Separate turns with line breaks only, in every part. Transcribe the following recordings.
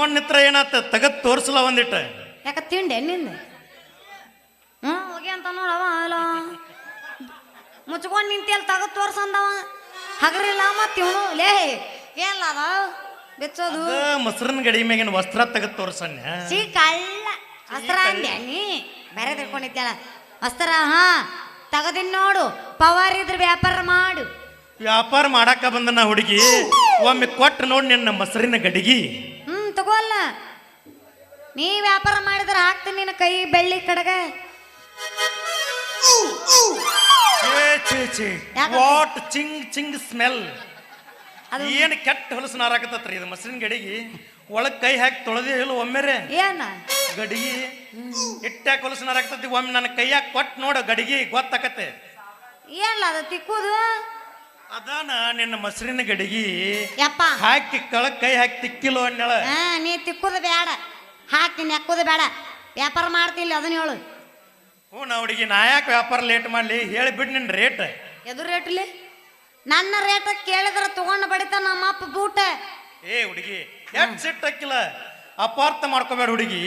ಮುಚ್ಕೊಂಡ್ ನಿತ್ರ ಏನಾತ? ತಗದ್ ತೋರ್ಸಲ ಒಂದಿಟ್ಟ.
ಯಾಕ ತಿಂಡೆ ನಿಂದ? ಹ್ಞೂ ಹೋಗಿ ಅಂತ ನೋಡವ ಅಲ್ಲ. ಮುಚ್ಕೊಂಡು ನಿಂತಿಯಲ್ಲಿ ತಗದ್ ತೋರ್ಸಂದವ ಹಗರಿಲ್ಲ ಮತ್ತೆ ಇವನು. ಲೇ ಏನಿಲ್ಲ ಅದ? ಬೆಚ್ಚೋದು.
ಅದ ಮೊಸರಿನ ಗಡಿ ಮ್ಯಾಗಿನ ವಸ್ತ್ರ ತಗದ್ ತೋರ್ಸಣ್ಣ.
ಸಿ ಕಳ್ಳ. ವಸ್ತ್ರ ಅಂದ್ಯಾ ನೀ. ಬೇರೆ ತಿಳ್ಕೊಂಡಿದ್ಯಾಳ ವಸ್ತ್ರ ಹಾ. ತಗದಿನ್ ನೋಡು. ಪವರ್ ಇದ್ರ ವ್ಯಾಪಾರ ಮಾಡು.
ವ್ಯಾಪಾರ ಮಾಡಾಕ ಬಂದ ನಾ ಹುಡುಗಿ. ಒಮ್ಮೆ ಕೊಟ್ಟು ನೋಡಿ ನಿನ್ನ ಮೊಸರಿನ ಗಡಿಗಿ.
ತಗೋಲ್ಲ ನೀ ವ್ಯಾಪಾರ ಮಾಡಿದ್ರೆ ಹಾಕ್ತೀನಿ ನಿನ್ನ ಕೈ ಬೆಳ್ಳಿ ಕಡಗ?
ವಾಟ್ ಚಿಂಗ್ ಚಿಂಗ್ ಸ್ಮೆಲ್.
ಅದು
ಏನ್ ಕೆಟ್ಟ ಹೊಲಸು ನಾರಾಕತ್ತತ್ರಿ ಇದು ಮಸರಿನ ಗಡಿಗೆ? ಒಳಗ್ ಕೈ ಹಾಕಿ ತೊಳೆದೇ ಇಲ್ಲ ಒಮ್ಮೆರೆ.
ಏನ?
ಗಡಿಗಿ? ಇಟ್ಟಾಕ ಹೊಲಸು ನಾರಾಕತ್ತತಿ ಒಮ್ಮೆ ನನ್ನ ಕೈಯಾಗ ಕೊಟ್ಟು ನೋಡು ಗಡಿಗೆ ಗೊತ್ತಾಕತ್ತೆ.
ಏನಲ್ಲ ಅದು ತಿಕ್ಕುದು?
ಅದಾನ ನಿನ್ನ ಮೊಸರಿನ ಗಡಿಗಿ.
ಯಪ್ಪ.
ಹಾಕಿ ಕಳಕ್ ಕೈ ಹಾಕಿ ತಿಕ್ಕಿಲ್ಲೋ ಅನ್ನಳ.
ಹಾ ನೀ ತಿಕ್ಕುದ ಬೇಡ ಹಾಕಿ ನೆಕ್ಕುದ ಬೇಡ ವ್ಯಾಪಾರ ಮಾಡ್ತಿಲ್ಲ ಅದನ್ನ ಹೇಳು.
ಹ್ಞೂ ನಾ ಹುಡುಗಿ ನಾ ಯಾಕೆ ವ್ಯಾಪಾರ ಲೇಟ್ ಮಾಡ್ಲಿ? ಹೇಳಿ ಬಿಡು ನಿನ್ ರೇಟ್
ಎದು ರೇಟ್ಲಿ ನನ್ನ ರೇಟ್ ಕೇಳಿದ್ರೆ ತಗೊಂಡು ಬಡಿತ ನಮ್ಮ ಅಪ್ಪ ಬೂಟ.
ಏ ಹುಡುಗಿ ಎಟ್ ಸಿಟ್ಟು ಹಾಕಿಲ್ಲ? ಅಪಾರ್ಥ ಮಾಡ್ಕೋಬೇಡ ಹುಡುಗಿ.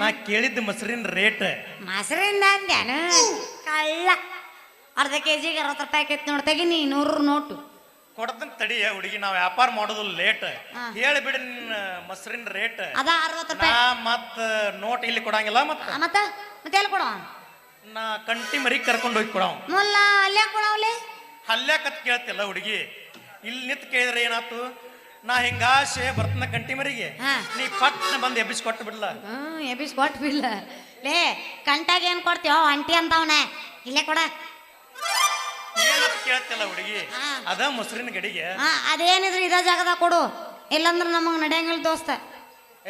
ನಾ ಕೇಳಿದ್ದ ಮೊಸರಿನ ರೇಟ್
ಮೊಸರಿಂದ ಅಂದ್ಯಾನ? ಕಳ್ಳ. ಅರ್ಧ ಕೆ ಜಿಗೆ ಅರವತ್ತು ರೂಪಾಯಿ ಆಕೈತಿ ನೋಡಿ ತೆಗಿನಿ ನೂರು ನೋಟು.
ಕೊಡದನ್ ತಡಿ ಹುಡುಗಿ ನಾವ್ ವ್ಯಾಪಾರ ಮಾಡೋದು ಲೇಟ್
ಹೇಳಿಬಿಡಿ
ಹೇಳಿ ಬಿಡಿ ನಿನ್ನ ಮೊಸರಿನ ರೇಟ್
ಅದ ಅರವತ್ತು
ನಾ
ರೂಪಾಯಿ
ಮತ್ ನೋಟ್ ಇಲ್ಲಿ ಕೊಡಂಗಿಲ್ಲ ಮತ್ತ.
ಆ, ಮತ್ತ ಮತ್ತೆ ಎಲ್ಲಿ ಕೊಡವ?
ನಾ ಕಂಟಿ ಮರಿ ಕರ್ಕೊಂಡು ಹೋಗಿ ಕೊಡವ್.
ಮುಲ್ಲ ಅಲ್ಲೇ ಕೊಡವಲೆ
ಹಲ್ಯಾಕತ್ ಕೇಳ್ತಿಲ್ಲ ಹುಡುಗಿ. ಇಲ್ಲಿ ನಿಂತ್ ಕೇಳಿದ್ರೆ ಏನಾತು? ನಾ ಹಿಂಗಾಶೆ ಬರ್ತನ ಕಂಟಿ ಮರಿಗೆ.
ಹಾ.
ನೀ ಪಟ್ನ ಬಂದು ಎಬ್ಬಿಸಿ ಕೊಟ್ಟು ಬಿಡ್ಲ.
ಹ್ಮ್ ಎಬಿಸ್ ಕೊಟ್ಟು ಬಿಡ್ಲ. ಲೇ ಕಂಟಾಗ ಏನ್ ಕೊಡ್ತೀವೋ ಅಂಟಿ ಅಂತವನೆ. ಇಲ್ಲೇ ಕೊಡ.
ಕೇಳ್ತಿಲ್ಲ ಹುಡುಗಿ. ಅದ ಮೊಸರಿನ ಗಡಿಗೆ.
ಹಾ ಅದೇನಿದ್ರು ಇದ ಜಾಗದಾಗ ಕೊಡು. ಇಲ್ಲಂದ್ರ ನಮಗ್ ನಡೆಯಂಗಿಲ್ಲ ದೋಸ್ತ.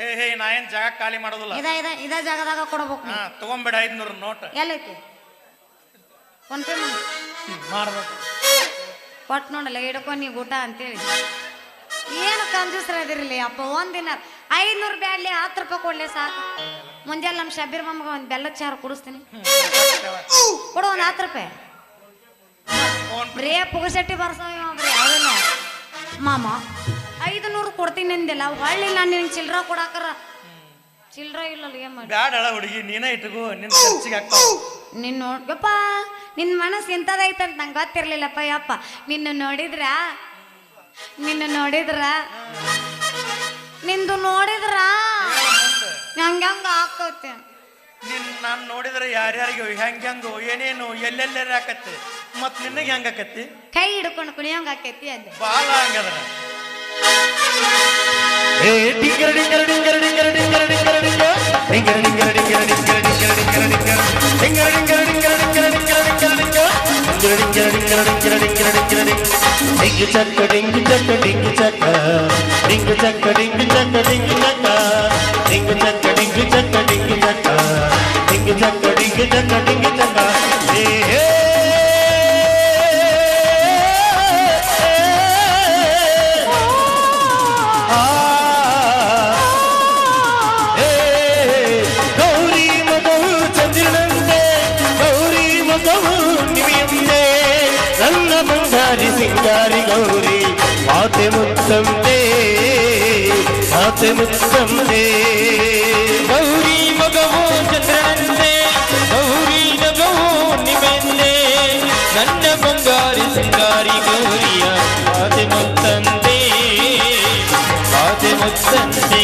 ಏ ಹೇ ನಾ ಏನ್ ಜಾಗ ಖಾಲಿ ಮಾಡೋದಿಲ್ಲ.
ಇದ ಇದ ಇದ ಜಾಗದಾಗ ಕೊಡ್ಬೇಕು
ಹಾ ತಗೊಂಬೇಡ ಐದ್ನೂರು ನೋಟ್.
ಎಲ್ಲೈತಿ? ಫೋನ್ ಪೇ ಮಾಡಿ.
ಮಾಡ್ಬೇಕು.
ಕೊಟ್ಟು ನೋಡಲ್ಲ ಹಿಡ್ಕೊ ನೀ ಊಟ ಅಂತೇಳಿ. ಏನು ಕಂಜೂಸ್ರ ಅದಿರಲಿ ಅಪ್ಪ ಒಂದಿನ ಐನೂರು ಬ್ಯಾಡ್ಲಿ ಹತ್ತು ರೂಪಾಯಿ ಕೊಡ್ಲಿ ಸಾಕು. ಮುಂಜಾನೆ ನಮ್ಮ ಶಬೀರ್ ಮಮ್ಮಗೆ ಒಂದು ಬೆಲ್ಲದ ಚಾರು ಕುಡಿಸ್ತೀನಿ. ಕೊಡು ಒಂದು ಹತ್ತು ರೂಪಾಯಿ. ಬರೀ ಪುಗಸಟ್ಟಿ ಬರ್ಸವ ಬರೀ ಮಾಮ ಐದು ನೂರು ಕೊಡ್ತೀನಿ ಅಂದಿಲ್ಲ ಹೊಳ್ಳಿ ನಾನು ನಿನ್ ಚಿಲ್ರ ಕೊಡಾಕರ. ಚಿಲ್ರ ಇಲ್ಲಲ್ಲ ಏನ್ ಮಾಡಿ
ಬ್ಯಾಡ ಅಳ ಹುಡುಗಿ ನೀನೇ ಇಟ್ಕೋ ನಿನ್ ಖರ್ಚಿಗೆ ಆಗ್ತಾವ
ನಿನ್ನ ನೋಡ್ಗಪ್ಪ ನಿನ್ನ ಮನಸ್ಸು ಇಂಥದೈತೆ ಅಂತ ನಂಗೆ ಗೊತ್ತಿರ್ಲಿಲ್ಲಪ್ಪ ಯಪ್ಪ. ನಿನ್ನ ನೋಡಿದ್ರ? ನಿನ್ನ ನೋಡಿದ್ರ? ನಿಂದು ನೋಡಿದ್ರ? ಹಂಗ ಹಂಗ ಹಾಕೋತೆ
ನಿನ್ ನಾನು ನೋಡಿದ್ರೆ ಯಾರ್ಯಾರಿಗೆ ಹೆಂಗ್ ಹೆಂಗು ಏನೇನು ಎಲ್ಲೆಲ್ಲಾರ ಆಕತ್ತೆ ಮತ್ ನಿನಗೆ ಹೆಂಗ್ ಆಕತ್ತಿ
ಕೈ ಹಿಡ್ಕೊಂಡು ಕುಣಿಯಂಗ ಆಕೈತಿ ಅಂದೆ
ಬಾಳ ಹಂಗದ್ರ
ಏ ಡಿಂಗರ ಡಿಂಗರ ಡಿಂಗರ ಡಿಂಗರ ಡಿಂಗರ ಡಿಂಗರ ಡಿಂಗರ ಡಿಂಗರ ಡಿಂಗರ ಡಿಂಗರ ಡಿಂಗರ ಡಿಂಗರ ಡಿಂಗರ ಡಿಂಗರ ಡಿಂಗರ ಡಿಂಗರ ಡಿಂಗರ ಡಿಂಗರ ಡಿಂಗರ ಡಿಂಗರ ಡಿಂಗರ ಡಿಂಗರ ಡಿಂಗರ ಡಿಂಗರ ಡಿಂಗರ ಡಿಂಗು ಚಕ್ಕ ಡಿಂಗು ಚಕ್ಕ ಡಿಂಗು ಚಕ್ಕ ಡಿಂಗು ಚಕ್ಕ ಡಿಂಗು ಚಕ್ಕ ಡಿಂಗು ಚಕ್ಕ ಡಿಂಗು ಚಕ್ಕ ಡಿಂಗು ಚಕ್ಕ முத்தம்தே ஆசை முத்தம்தே ಗೌರಿ ಮಗವೋ ಚಂದ್ರನಂದೆ ಗೌರಿ ನಗವೋ ನಿಮೆಂದೆ ನನ್ನ ಬಂಗಾರಿ ಸಿಂಗಾರಿ ಗೌರಿಯ ಆಸೆ ಮುತ್ತಂದೆ ಆಸೆ ಮುತ್ತಂದೆ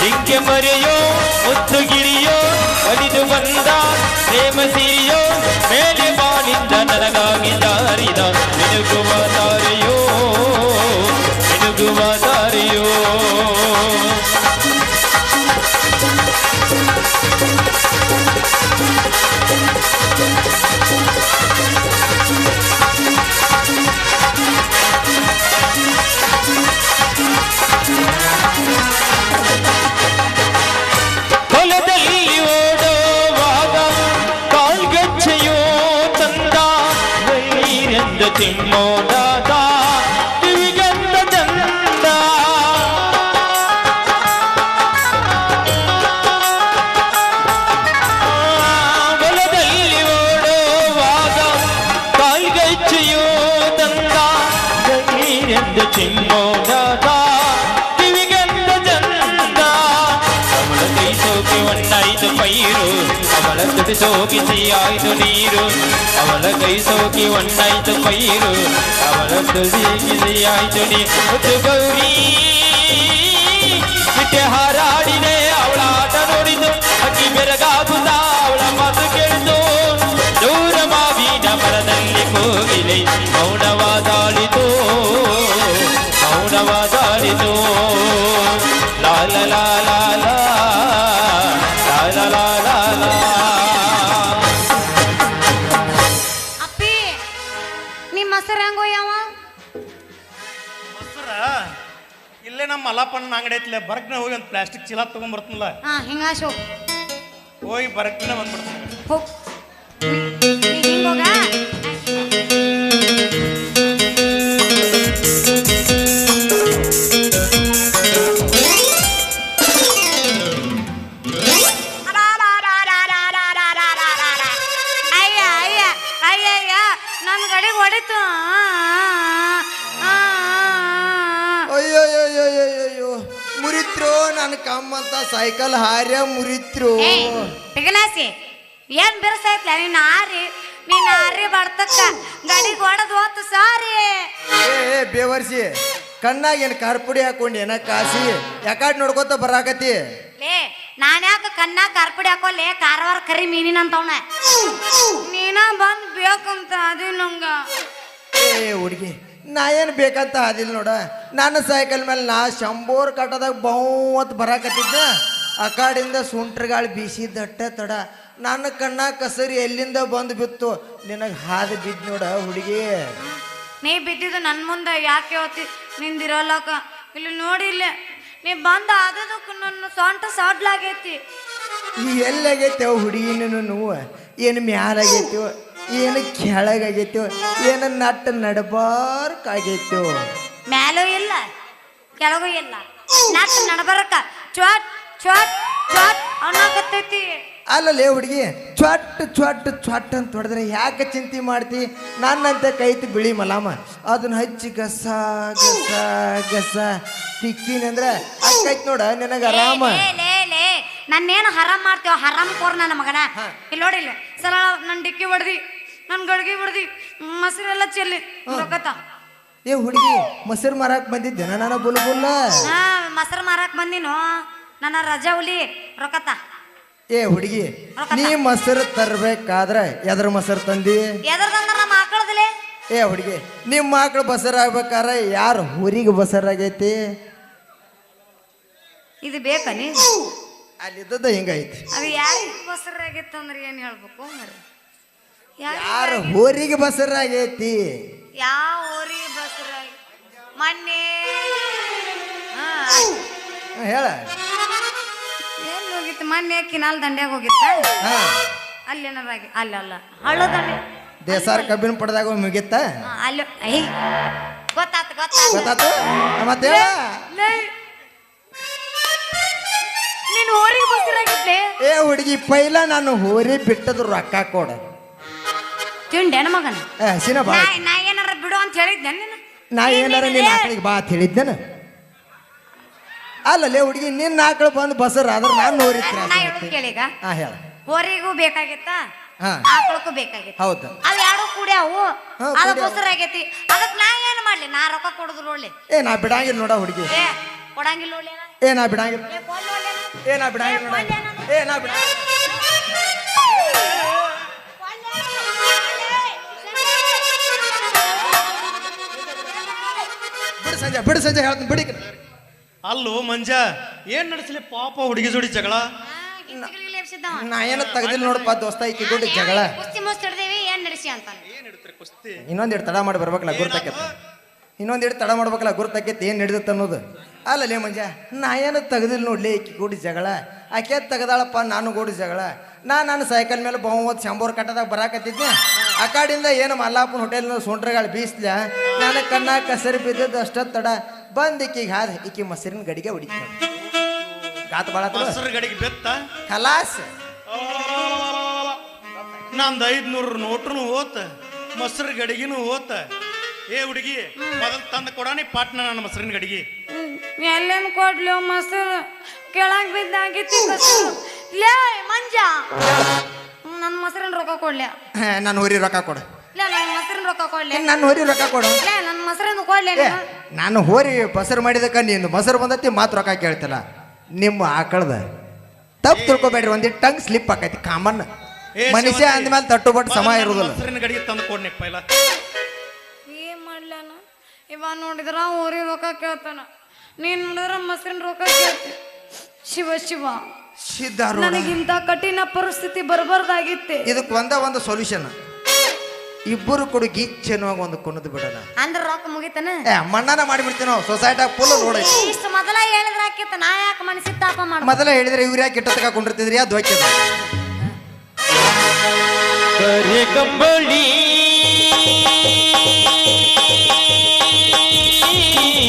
ಸಿಂಗೆ ಮರೆಯೋ ಮುತ್ತುಗಿರಿಯೋ ಅಡಿದು ಬಂದ ಪ್ರೇಮ ಸಿರಿಯೋ
ಹೊತ್ತು ಸೋಕಿ ಸಿಹಿಯಾಯ್ತು ನೀರು ಅವಳ ಕೈ ಸೋಕಿ ಒಣ್ಣಾಯ್ತು ಪೈರು ಅವಳ ತುದಿಗೆ ಸಿಹಿಯಾಯ್ತು ನೀರು ಗೌರಿ ನಿತ್ಯ ಹಾರಾಡಿದೆ
ನಮ್ಮ
ಅಂಗಡಿ ಐತ್ಲೆ ಬರ್ಕ್ನ ಹೋಗಿ ಒಂದು ಪ್ಲಾಸ್ಟಿಕ್ ಚೀಲ ತಗೊಂಡ್ಬರ್ತನಲ್ಲ
ಹಾ ಹಿಂಗಾಶು
ಹೋಗಿ. ಬರ್ಕ್ನ ಬಂದ್ಬಿಡ್ತೀನಿ
ಹೋಗ್?
ಸೈಕಲ್ ಹಾರ್ಯ ಮುರಿತ್ರು.
ಪಿಗನಾಸಿ ಏನ್ ಬಿರ್ಸೈತ್ಲ ನೀನ್ ಆರಿ ನೀನ್ ಆರಿ ಬರ್ತಕ್ಕ ಗಡಿ ಹೊಡೆದು ಹೋತು ಸಾರಿ.
ಏ ಏ, ಬೇವರ್ಸಿ ಕಣ್ಣಾಗ ಏನು ಕಾರ್ಪುಡಿ ಹಾಕೊಂಡು ಏನ ಕಾಸಿ? ಯಾಕಾಡ್ ನೋಡ್ಕೊತ ಬರಾಕತಿ
ಲೇ ನಾನ್ ಯಾಕ ಕಣ್ಣಾ ಕಾರ್ಪುಡಿ ಹಾಕೋಲೆ? ಕಾರವಾರ ಕರಿ ಮೀನಿನಂತವ್ನ ನೀನ ಬಂದ್ ಬೇಕಂತ ಅದು ನಂಗ.
ಏ ಹುಡುಗಿ ನಾ ಏನು ಬೇಕಂತ ಅದಿಲ್ಲ ನೋಡ. ನನ್ನ ಸೈಕಲ್ ಮೇಲೆ ನಾ ಶಂಬೋರ್ ಕಟ್ಟದಾಗ ಬಹುವತ್ ಬರಾಕತ್ತಿದ್ದ ಆ ಕಾಡಿಂದ ಸುಂಟ್ರಗಾಳು ಬೀಸಿ ದಟ್ಟ ತಡ. ನನ್ನ ಕಣ್ಣ ಕಸರಿ ಎಲ್ಲಿಂದ ಬಂದು ಬಿತ್ತು? ನಿನಗೆ ಹಾದು ಬಿದ್ದು ನೋಡ ಹುಡುಗಿ.
ನೀ ಬಿದ್ದಿದ್ದು ನನ್ನ ಮುಂದೆ ಯಾಕೆ ಹೋತಿ ಲೋಕ ಇಲ್ಲಿ ನೋಡಿ ಇಲ್ಲೇ. ನೀ ಬಂದ ಆದದಕ್ಕೆ ನನ್ನ ಸೊಂಟ ಸಾಡ್ಲಾಗೈತಿ.
ಎಲ್ಲಾಗೈತೆ ಹುಡುಗಿ ನೋವು ಏನು ಮ್ಯಾಲಾಗೈತೋ? ಏನು ಕೆಳಗಾಗೈತೋ ಏನು ನಟ್ಟ ನಡಬಾರ್ಕಾಗೈತೋ
ಮ್ಯಾಲೂ ಇಲ್ಲ ಕೆಳಗೂ ಇಲ್ಲ. ನಟ್ ನಡಬರಕ. ಚ್ವಾಟ್ ಚ್ವಾಟ್ ಚ್ವಾಟ್ ಅನ್ನಕತ್ತೈತಿ.
ಅಲ್ಲಲ್ಲೇ ಹುಡುಗಿ ಚ್ವಾಟ್ ಚ್ವಾಟ್ ಚ್ವಾಟ್ ಅಂತ ಹೊಡೆದ್ರೆ ಯಾಕೆ ಚಿಂತೆ ಮಾಡ್ತಿ? ನನ್ನಂತ ಕೈತಿ ಬಿಳಿ ಮಲಾಮ. ಅದನ್ನ ಹಚ್ಚಿ ಗಸ ಗಸ ಗಸ. ತಿಕ್ಕಿನಿ ಅಂದ್ರೆ ಅಕ್ಕೈತ್ ನೋಡ ನಿನಗೆ ಆರಾಮ.
ನನ್ನೇನು ಹರಾಮ್ ಮಾಡ್ತೀವ ಹರಾಮ್ ಕೋರ್ ನನ್ನ ಮಗನ. ಇಲ್ಲಿ. ನೋಡಿಲ್ಲ ಸಲ ನನ್ನ ಡಿಕ್ಕಿ ಹೊಡ್ದಿ. ನನ್ ಗಡ್ಗಿ ಬಿಡ್ದಿ ಮೊಸರೆಲ್ಲ ಚೆಲ್ಲಿ ರೊಕ್ಕತ.
ಏ ಹುಡುಗಿ ಮೊಸರು ಮಾರಾಕ್ ಬಂದಿದ್ದೇನ ನಾನು ಬುಲ್ಬುಲ್ಲ?
ಹಾ ಮೊಸರು ಮಾರಾಕ್ ಬಂದಿನೋ ನನ್ನ ರಜಾ ಹುಲಿ ರೊಕ್ಕತ.
ಏ ಹುಡುಗಿ ನೀ ಮೊಸರು ತರ್ಬೇಕಾದ್ರೆ ಎದ್ರ ಮೊಸರು ತಂದಿ?
ಎದ್ರದಂದ್ರ ನಮ್ಮ ಆಕಳದಲೆ?
ಏ ಹುಡುಗಿ ನಿಮ್ಮ ಮಕ್ಳು ಬಸರಾಗ್ಬೇಕಾರೆ ಯಾರು ಊರಿಗೆ ಬಸರಾಗೈತಿ
ಇದು ಬೇಕಾ ನೀ
ಅಲ್ಲಿದ್ದದ ಹಿಂಗೈತಿ.
ಅದು ಯಾರಿಗೆ ಬಸರಾಗಿತ್ತಂದ್ರೆ ಏನು ಹೇಳ್ಬೇಕು?
ಯಾರು ಊರಿಗೆ ಬಸರಾಗೈತಿ?
ಯಾವ ಊರಿಗೆ ಬಸರಾಗಿ? ಮೊನ್ನೆ.
ಹೇಳ.
ಏನ್ ಹೋಗಿತ್ತು? ಮೊನ್ನೆ ಕಿನಾಲ್ ದಂಡ್ಯಾಗ ಹೋಗಿತ್ತ?
ಹಾ.
ಅಲ್ಲಿ ಏನಾರಾಗಿ ಅಲ್ಲ ಅಲ್ಲ. ಹಳ್ಳ ದಂಡೆ.
ದೇಸಾರ್ ಕಬ್ಬಿನ ಪಡೆದಾಗ ಮುಗಿತ್ತ
ಅಲ್ಲಿ ಐ ಗೊತ್ತಾತು ಗೊತ್ತಾತು.
ಗೊತ್ತಾತು? ಮತ್ತೆ ಹೇಳ.
ನೀನು ಊರಿಗೆ ಬಸರಾಗಿದ್ದೆ?
ಏ ಹುಡುಗಿ ಪೈಲ ನಾನು ಹೋರಿ ಬಿಟ್ಟದ ರೊಕ್ಕ ಕೊಡ
ತಿಂಡೇನ ಮಗನ?
ಏ ಬಾ
ನಾ ನಾ ಏನಾರ ಬಿಡು ಅಂತ ಹೇಳಿದ್ದೆ ನೀನು
ನಾ ಏನಾರ ನಿನ್ನ ಆಕಳಿಗೆ ಬಾ ಅಂತ ಹೇಳಿದ್ದೇನ. ಅಲ್ಲಲ್ಲೇ ಹುಡುಗಿ ನಿನ್ನ ಆಕಳು ಬಂದು ಬಸರ್ ಆದ್ರೆ ನಾನು ನೋಡಿ
ನಾ
ತ್ರಾಸ
ಹೇಳೋದು ಕೇಳೀಗ.
ಹಾ ಹೇಳ.
ಹೋರಿಗೂ ಬೇಕಾಗಿತ್ತ?
ಹಾ.
ಆಕಳಕ್ಕೂ ಬೇಕಾಗಿತ್ತ?
ಹೌದು.
ಅವ್ ಕೂಡಿ
ಹಾ,
ಅದು
ಕೂಡ್ಯಾವು.
ನಾ ಏನು ಮಾಡ್ಲಿ? ನಾ ರೊಕ್ಕ ಕೊಡುದು ನೋಡ್ಲಿ
ಏ ನಾ ಬಿಡಂಗಿಲ್ಲ ನೋಡ ಹುಡುಗಿ.
ಏ ಕೊಡಂಗಿಲ್ಲ ನೋಡ್ಲಿ ನಾ.
ಏ ನಾ ಬಿಡಂಗಿಲ್ಲ.
ಏ ಕೊಡ್ಲಿ ನೋಡ್ಲಿ ನಾ.
ಏ ನಾ ಬಿಡಂಗಿಲ್ಲ ನೋಡ. ಏ ನಾ ಬಿಡ ಸಂಜೆ ಬಿಡು ಸಂಜೆ ಹೇಳ್ತೀನಿ ಬಿಡಿ
ಅಲ್ಲೋ ಮಂಜ ಏನ್ ನಡೆಸಲಿ? ಪಾಪ ಹುಡುಗಿ ಜೋಡಿ ಜಗಳ.
ನಾ ಏನ ತೆಗ್ದಿಲ್ಲ ನೋಡಪ್ಪ ದೋಸ್ತ ಈಕಿ ಗುಡ್ ಜಗಳ.
ಕುಸ್ತಿ ಎರಡು ಏನ್ ನಡೆಸಿ ಅಂತ.
ಏನ್ ಹಿಡಿತ್ರಿ ಕುಸ್ತಿ?
ಇನ್ನೊಂದು ಇಟ್ಟು ತಡ ಮಾಡಿ ಬರ್ಬೇಕಲ್ಲ ಗುರ್ತಕ್ಕೈತೆ. ಇನ್ನೊಂದು ಇಟ್ಟು ತಡ ಮಾಡ್ಬೇಕಲ್ಲ ಗುರ್ತಕ್ಕೈತೆ ಏನು ಹಿಡಿದತ್ತ ಅನ್ನೋದು. ಅಲ್ಲಲೇ ಮಂಜ ನಾ ಏನು ತೆಗ್ದಿಲ್ಲ ನೋಡ್ಲಿ ಈಕಿ ಗೂಡಿ ಜಗಳ. ಆಕೆ ತೆಗ್ದಾಳಪ್ಪ ನಾನು ಗೂಡಿ ಜಗಳ. ನಾ ನನ್ನ ಸೈಕಲ್ ಮೇಲೆ ಬಹುಮತ್ ಶಂಬೋರ್ ಕಟ್ಟದಾಗ ಬರಾಕತ್ತಿದ್ದೆ. ಆ ಕಾಡಿಂದ ಏನು ಮಲ್ಲಾಪುರ ಹೋಟೆಲ್ನ ಸೊಂಟ್ರಗಳು ಬೀಸ್ಲ ನನ್ನ ಕಣ್ಣ ಕಸರಿ ಬಿದ್ದದ್ದು ಅಷ್ಟೊತ್ತು ತಡ. ಬಂದ್ ಈಕಿಗೆ ಹಾದ ಈಕಿ ಮೊಸರಿನ ಗಡಿಗೆ ಹೊಡಿತ ಗಾತ ಬಾಳ
ಮೊಸರು ಗಡಿಗೆ ಬೆತ್ತ?
ಕಲಾಸ್
ನಂದು ಐದ್ನೂರು ನೋಟ್ರು ಹೋತ ಮೊಸರು ಗಡಿಗಿನೂ ಹೋತ. ಏ ಹುಡುಗಿ ಮೊದಲು ತಂದು ಕೊಡಾನಿ ಪಾಟ್ನ ನನ್ನ ಮೊಸರಿನ ಗಡಿಗೆ
ಎಲ್ಲೇನ್ ಕೊಡ್ಲು ಮೊಸರು? ಕೆಳಗ್ ಬಿದ್ದಾಗಿತ್ತು ಲೇ ಮಂಜ. ನನ್ನ ಮೊಸರಿನ ರೊಕ್ಕ ಕೊಡ್ಲ.
ನಾನು ಹೋರಿ ರೊಕ್ಕ ಕೊಡು.
ಲೇ ನನ್ನ ಮೊಸರಿನ ರೊಕ್ಕ ಕೊಡ್ಲಿ.
ನಾನು ಹೋರಿ ರೊಕ್ಕ ಕೊಡು.
ಲೇ ನನ್ನ ಮೊಸರಿನ ಕೊಡ್ಲಿ
ನಾನು. ಹೋರಿ ಬಸರು ಮಾಡಿದಕ್ಕ ನೀನು ಮೊಸರು ಬಂದತಿ ಮಾತು ರೊಕ್ಕ ಕೇಳ್ತಿಲ್ಲ. ನಿಮ್ಮ ಆಕಳದ. ತಪ್ಪು ತಿಳ್ಕೊಬೇಡ್ರಿ ಒಂದಿ ಟಂಗ್ ಸ್ಲಿಪ್ ಆಕೈತಿ ಕಾಮನ್ ಮನುಷ್ಯ ಅಂದ್ಮೇಲೆ ತಟ್ಟು ಬಟ್ಟು ಸಮ ಇರುದಿಲ್ಲ
ಮೊಸರಿನ ಗಡಿಗೆ ತಂದು
ಇವ ನೋಡಿದ್ರ ಊರಿ ರೊಕ್ಕ ಕೇಳ್ತಾನ. ನೀನ್ ನೋಡಿದ್ರ ಮಸರಿನ ರೊಕ್ಕ ಕೇಳ್ತಿ. ಶಿವ ಶಿವ.
ಸಿದ್ಧಾರೂಢ.
ನನಗಿಂತ ಕಠಿಣ ಪರಿಸ್ಥಿತಿ ಬರಬಾರ್ದಾಗಿತ್ತೆ.
ಇದಕ್ಕೆ ಒಂದ ಒಂದು ಸೊಲ್ಯೂಷನ್ ಇಬ್ಬರು ಕೂಡ ಗೀಚ್ ಅನ್ನುವಾಗ ಒಂದು ಕುಣದ್ ಬಿಡೋಣ.
ಅಂದ್ರ ರೊಕ್ಕ ಮುಗಿತಾನೆ?
ಏ ಮಣ್ಣನ ಮಾಡಿಬಿಡ್ತೀವಿ ನಾವು. ಸೊಸೈಟಿಯಾಗ ಫುಲ್ ರೋಡ್ ಐತಿ
ಇಷ್ಟು ಮೊದಲ ಹೇಳಿದ್ರ ಆಕಿತ್ತ ನಾ ಯಾಕೆ ಮನಸ್ಸಿಗೆ ತಾಪ ಮಾಡ
ಮೊದಲ ಹೇಳಿದ್ರೆ ಇವ್ರು ಯಾಕೆ ಇಟ್ಟ ತಗೊಂಡಿರ್ತಿದ್ರಿ ಅದು ಹೋಗ್ಯದ
ಕರೆ ಕಂಬಳಿ.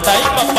ದೈವಪ್ಪ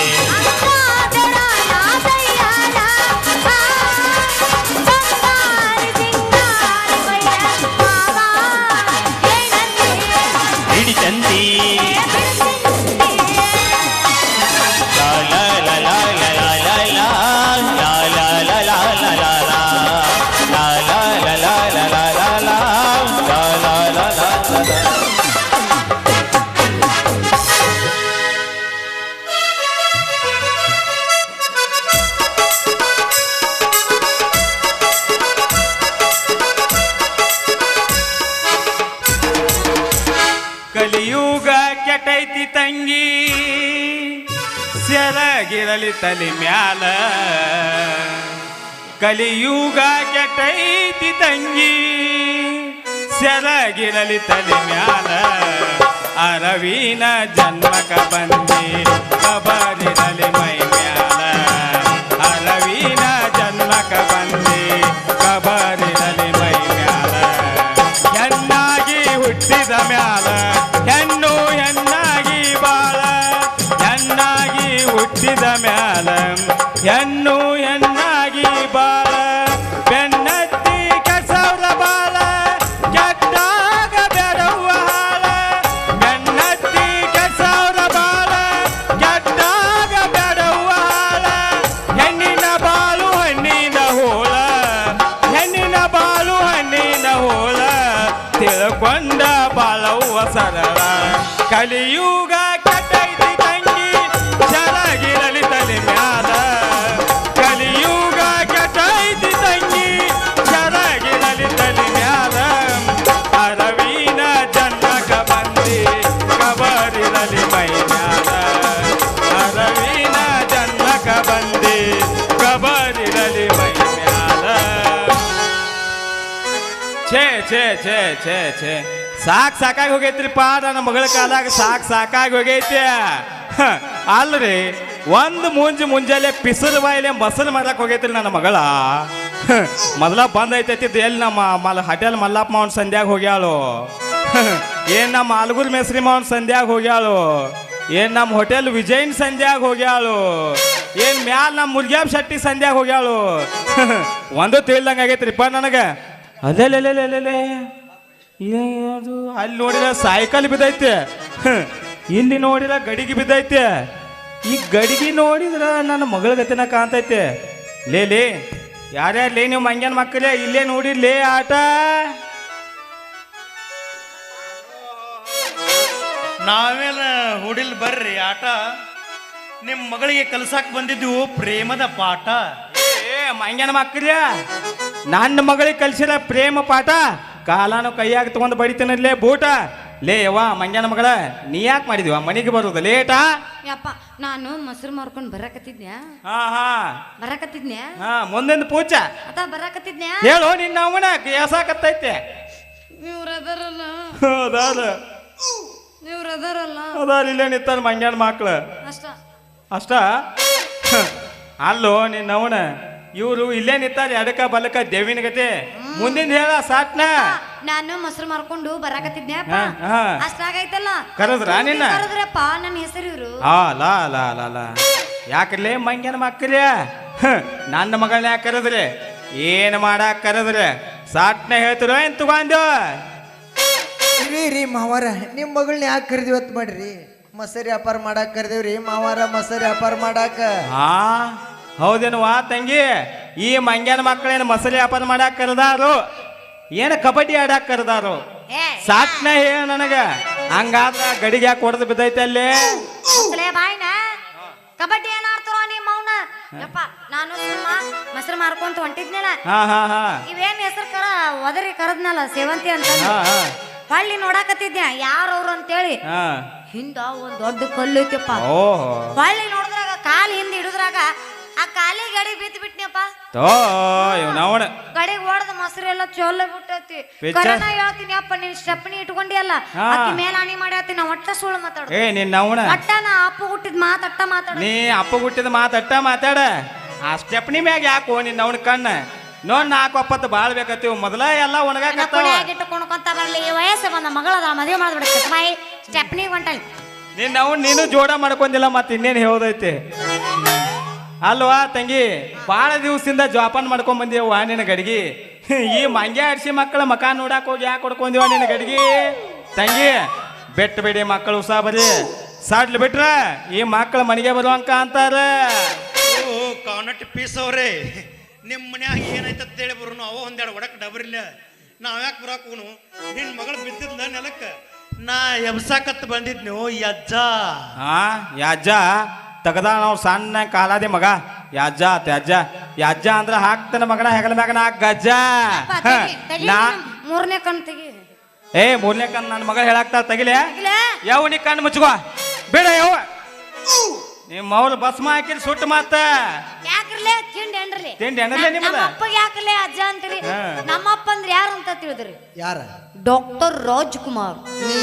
ಕಲಿಯುಗ ಕೆಟ್ಟೈತಿ ತಂಗಿ. ಸೆರಗಿರಲಿ ತಲೆ ಮ್ಯಾಲ. ಕಲಿಯುಗ ಕೆಟ್ಟೈತಿ ತಂಗಿ. ಸೆರಗಿರಲಿ ತಲೆ ಮ್ಯಾಲ. ಅರವಿನ ಜನ್ಮಕ ಬಂದಿ, ಕಬರಿರಲಿ ಮೈ ಹುಟ್ಟಿದ ಮ್ಯಾಲ ಹೆಣ್ಣು ಹೆಣ್ಣಾಗಿ ಬಾಳ ಛೇ ಛೇ ಛೇ ಛೇ. ಸಾಕ್ ಸಾಕಾಗಿ ಹೋಗೈತ್ರಿಪ್ಪ, ನನ್ನ ಮಗಳ ಕಾಲಾಗ ಸಾಕ್ ಸಾಕಾಗಿ ಹೋಗೈತಿ. ಅಲ್ರಿ, ಒಂದು ಮುಂಜಿ ಮುಂಜಾನೆ ಪಿಸಲ್ ಬಾಯಿಲೆ ಮಸಲ್ ಮಾಡಕ್ ಹೋಗೈತ್ರಿ ನನ್ನ ಮಗಳ. ಮೊದಲ ಬಂದ್ ಐತೈತಿದ್ದು ಎಲ್ಲಿ ನಮ್ಮ ಮಲ್ ಹೋಟೆಲ್ ಮಲ್ಲಪ್ಪ ಮಾವನ್ ಸಂಧ್ಯಾಗ ಹೋಗ್ಯಾಳು. ಏನ್ ನಮ್ಮ ಆಲ್ಗೂರ್ ಮೇಸ್ರಿ ಮಾವನ್ ಸಂಧ್ಯಾಗ ಹೋಗ್ಯಾಳು. ಏನ್ ನಮ್ಮ ಹೋಟೆಲ್ ವಿಜಯನ್ ಸಂಧ್ಯಾಗ ಹೋಗ್ಯಾಳು. ಏನ್ ಮ್ಯಾಲ ನಮ್ಮ ಮುರ್ಗ್ಯಾಬ್ ಶೆಟ್ಟಿ ಸಂಧ್ಯಾಗ ಹೋಗ್ಯಾಳು. ಒಂದು ತಿಳಿದಂಗ ಆಗೈತ್ರಿಪ್ಪ ನನಗೆ. ಅಲ್ಲೇ ಅದು ಅಲ್ಲಿ ನೋಡಿದ ಸಾಯ್ಕಲ್ ಬಿದ್ದೈತೆ. ಇಲ್ಲಿ ನೋಡಿದ ಗಡಿಗೆ ಬಿದ್ದೈತೆ. ಈ ಗಡಿಗೆ ನೋಡಿದ್ರ ನನ್ನ ಮಗಳ ಗತಿನ ಕಾಣ್ತೈತೆ. ಲೇ ಲೇ ಯಾರ್ಯಾರು ಲೇ ನೀವು ಮಂಗ್ಯನ ಮಕ್ಕಳೇ ಇಲ್ಲೇ ನೋಡಿ ಲೇ ಆಟ.
ನಾವೇನ ಹುಡಿಲ್ ಬರ್ರಿ ಆಟ. ನಿಮ್ಮ ಮಗಳಿಗೆ ಕಲ್ಸಾಕ್ ಬಂದಿದ್ದು ಪ್ರೇಮದ ಪಾಠ.
ಏ ಮಂಗ್ಯನ ಮಕ್ಕಳೇ. ನನ್ನ ಮಗಳಿಗೆ ಕಲಿಸಿದ ಪ್ರೇಮ ಪಾಠ ಕಾಲಾನು ಕೈಯಾಗ ತಗೊಂಡು ಬಡಿತೀನಲ್ಲೇ ಬೂಟ. ಲೇ ಯವ್ವ ಮಂಗ್ಯಾನ ಮಗಳ ನೀ ಯಾಕೆ ಮಾಡಿದಿವ ಮನೆಗೆ ಬರೋದು ಲೇಟಾ
ಯಪ್ಪ ನಾನು ಮೊಸರು ಮಾರ್ಕೊಂಡು ಬರಾಕತ್ತಿದ್ನ್ಯಾ?
ಹಾ ಹಾ.
ಬರಾಕತ್ತಿದ್ನ್ಯಾ?
ಹಾ ಮುಂದೆಂದು ಪೂಜ
ಅದ ಬರಾಕತ್ತಿದ್ನ್ಯಾ?
ಹೇಳು ನಿನ್ನ ಅವನ ಕೇಸಾಕತ್ತೈತೆ
ಇವ್ರ ಅದರಲ್ಲ
ಅದಾರ
ಇವ್ರ ಅದರಲ್ಲ
ಅದಾರ ಇಲ್ಲೇ ನಿಂತಾರ ಮಂಗ್ಯಾನ ಮಕ್ಳು.
ಅಷ್ಟ.
ಅಷ್ಟ? ಅಲ್ಲೋ ನಿನ್ನ ಅವನ. ಇವರು ಇಲ್ಲೇ ನಿಂತಾರೆ ಎಡಕ ಬಲಕ ದೇವಿನ ಗತೆ. ಮುಂದಿನ ಹೇಳ ಸಾಕ್ನ.
ನಾನು ಮೊಸರು ಮಾರ್ಕೊಂಡು ಬರಾಕತ್ತಿದ್ದೆ
ಹಾ, ಹಾ.
ಅಷ್ಟಾಗೈತಲ್ಲ.
ಕರೆದ್ರಾ ನಿನ್ನ?
ಕರೆದ್ರಪ್ಪ ನನ್ನ ಹೆಸರು ಇವರು.
ಆ ಲಾ ಲಾ ಲಾ ಲಾ. ಯಾಕರ್ಲೇ ಮಂಗ್ಯನ ಮಕ್ಕಳ ನನ್ನ ಮಗಳನ್ನ ಯಾಕೆ ಕರೆದ್ರೆ? ಏನು ಮಾಡಾಕ ಕರೆದ್ರೆ? ಸಾಟ್ನ ಹೇಳ್ತಿರೋ ಏನ್ ತಗೊಂಡು?
ರೀ ರೀ ಮಾವಾರ ನಿಮ್ಮ ಮಗಳನ್ನ ಯಾಕೆ ಕರೆದಿವತ್ ಮಾಡ್ರಿ? ಮೊಸರು ವ್ಯಾಪಾರ ಮಾಡಾಕ ಕರೆದೇವ್ರಿ ಮಾವಾರ ಮೊಸರು ವ್ಯಾಪಾರ ಮಾಡಾಕ.
ಹಾ ಹೌದೇನುವಾ ತಂಗಿ? ಈ ಮಂಗ್ಯನ ಮಕ್ಕಳೇನು ಮಸಲಿ ವ್ಯಾಪಾರ ಮಾಡಾಕ ಕರೆದಾರು? ಏನು ಕಬಡ್ಡಿ ಆಡಾಕ ಕರೆದಾರು?
ಸಾಕ್ನ
ಏನು ಹೇಳ ನನಗ. ಹಂಗಾದ್ರ ಗಡಿಗೆ ಯಾಕೆ ಹೊಡೆದು ಬಿದ್ದೈತೆ ಅಲ್ಲಿ.
ಕಬಡ್ಡಿ ಏನಾಡ್ತಾರೋ ನಿಮ್ಮ ಮೌನ ಯಪ್ಪ ನಾನು ನಿಮ್ಮ ಮೊಸರು ಮಾರ್ಕೊಂತ ಹೊಂಟಿದ್ನಲ್ಲ.
ಹಾ ಹಾ ಹಾ.
ಇವೇನ್ ಹೆಸರು ಕರ ಒದರಿ ಕರದ್ನಲ್ಲ ಸೇವಂತಿ ಅಂತ?
ಹಾ ಹಾ.
ಹೊಳ್ಳಿ ನೋಡಾಕತ್ತಿದ್ದೆ ಯಾರವ್ರು ಅಂತೇಳಿ? ಹಿಂದ ಒಂದ್ ದೊಡ್ಡ ಕಲ್ಲು ಐತಿಪ್ಪ.
ಹಳ್ಳಿ
ಹೊಳ್ಳಿ ನೋಡಿದ್ರಾಗ ಕಾಲ್ ಹಿಂದ್ ಹಿಡಿದ್ರಾಗ ಆ ಕಾಲಿ ಗಡಿ ಬಿದ್ದ ಬಿಟ್ನಪ್ಪ.
ತೋ ಇವನವನ
ಗಡಿಗೆ ಓಡದ ಮೊಸರು ಎಲ್ಲ ಚೋಲೆ ಬಿಟ್ಟೈತಿ.
ಪಿಚ್ಚ?
ಕರೆನ ಹೇಳ್ತೀನಿ ಅಪ್ಪ ನೀನ್ ಸ್ಟೆಪ್ನಿ ಇಟ್ಕೊಂಡಿಯಲ್ಲ
ಹಾ.
ಅಕ್ಕಿ ಮೇಲೆ ಹಣಿ ಮಾಡ್ಯಾತಿ ನಾ ಒಟ್ಟ ಸುಳ್ಳು ಮಾತಾಡು
ಏ ನಿನ್ನ
ನವಣ. ಅಟ್ಟ ನಾ ಅಪ್ಪ ಹುಟ್ಟಿದ್ ಮಾತ್ ಅಟ್ಟ ಮಾತಾಡು.
ನೀ ಅಪ್ಪ ಹುಟ್ಟಿದ ಮಾತಟ್ಟ ಮಾತಾಡ. ಆ ಸ್ಟೆಪ್ನಿ ಮ್ಯಾಗ ಯಾಕೋ ನಿನ್ನ ಅವನ ಕಣ್ಣ. ನೋಡ್ ನಾಲ್ಕು ಒಪ್ಪತ್ತು ಬಾಳ್ ಬೇಕತ್ತೀವ್ ಮೊದಲ ಎಲ್ಲ ಒಣಗಾಕತ್ತಾವ.
ಕುಡಿಯಾಗಿಟ್ಟು ಕುಣ್ಕೊಂತ ಬರ್ಲಿ. ಈ ವಯಸ್ಸು ಬಂದ ಮಗಳದ ಮದುವೆ ಮಾಡ್ಬಿಡ ಬಾಯಿ ಸ್ಟೆಪ್ನಿ ಹೊಂಟಳಿ
ನಿನ್ನ ಅವ್ನು ನೀನು ಜೋಡ ಮಾಡ್ಕೊಂಡಿಲ್ಲ ಮತ್ತೆ ಇನ್ನೇನು ಹೇಳೋದೈತಿ. ಅಲ್ವಾ ತಂಗಿ? ಭಾಳ ದಿವಸದಿಂದ ಜೋಪಾನ ಮಾಡ್ಕೊಂಡ್ ಬಂದೀವ ನಿನ್ನ ಗಡಿಗೆ. ಈ ಮಂಗ್ಯ ಆಡ್ಸಿ ಮಕ್ಕಳ ಮಕ ನೋಡಕ್ ಹೋಗಿ ಯಾಕೆ ಹೊಡ್ಕೊಂದಿವ ನಿನ್ನ ಗಡಿಗೆ? ತಂಗಿ ಬೆಟ್ಟ ಬೇಡಿ ಮಕ್ಕಳು ಉಸಾ ಬರಿ. ಸಾಡ್ಲಿ ಬಿಟ್ರ ಈ ಮಕ್ಕಳ ಮನೆಗೆ ಬರುವಂಕ ಅಂತಾರ.
ಓ ಕಾನಟ್ ಪೀಸ್ ಅವ್ರೆ ನಿಮ್ಮ ಮನ್ಯಾಗ ಏನೈತೆ ಅಂತೇಳಿ ಬರೋನು. ಅವ ಒಂದೆರಡು ಒಡಕ್ ಡಬರಿಲ್ಲ. ನಾವ್ ಯಾಕೆ ಬರಾಕೂನು ನಿನ್ನ ಮಗಳು ಬಿದ್ದಿದ್ಲ ನೆಲಕ್ಕ. ನಾ ಎಬ್ಸಾಕತ್ ಬಂದಿದ್ನು ಯಜ್ಜ
ಹಾ ಯಾಜ್ಜ ತಗದ ನಾವು ಸಣ್ಣ ಕಾಲಾದಿ ಮಗ. ಯಾಜ್ಜ ತ್ಯಾಜ್ಜ. ಯಾಜ್ಜ ಅಂದ್ರ ಹಾಕ್ತಾನ ಮಗನ ಹೆಗಲ ಮ್ಯಾಗನ ಗಜ್ಜ. ಹ, ನಾ
ಮೂರನೇ ಕಣ್ ತೆಗಿ.
ಏ ಮೂರನೇ ಕಣ್ ನನ್ನ ಮಗ ಹೇಳಾಕ್ತಾರ ತಗಿಲೆ? ಯಾವ ನೀ ಕಣ್ಣು ಮುಚ್ಕೋ. ಬೇಡ ಯಾವ ನಿಮ್ಮ ಅವ್ರು ಭಸ್ಮ ಹಾಕಿ ಸುಟ್ಟು ಮಾತ.
ಯಾಕ್ರಲೇ? ತಿಂಡಿ ಎಣ್ರಲಿ
ತಿಂಡಿ ನಿಮ್ಮದ?
ಅಪ್ಪಗೆ ಯಾಕಲೆ ಅಜ್ಜ ಅಂತೀರಿ ನಮ್ಮಪ್ಪ ಅಂದ್ರೆ ಯಾರು ಅಂತ ತಿಳಿದ್ರಿ?
ಯಾರ?
ಡಾಕ್ಟರ್ ರಾಜ್ಕುಮಾರ್.
ನೀ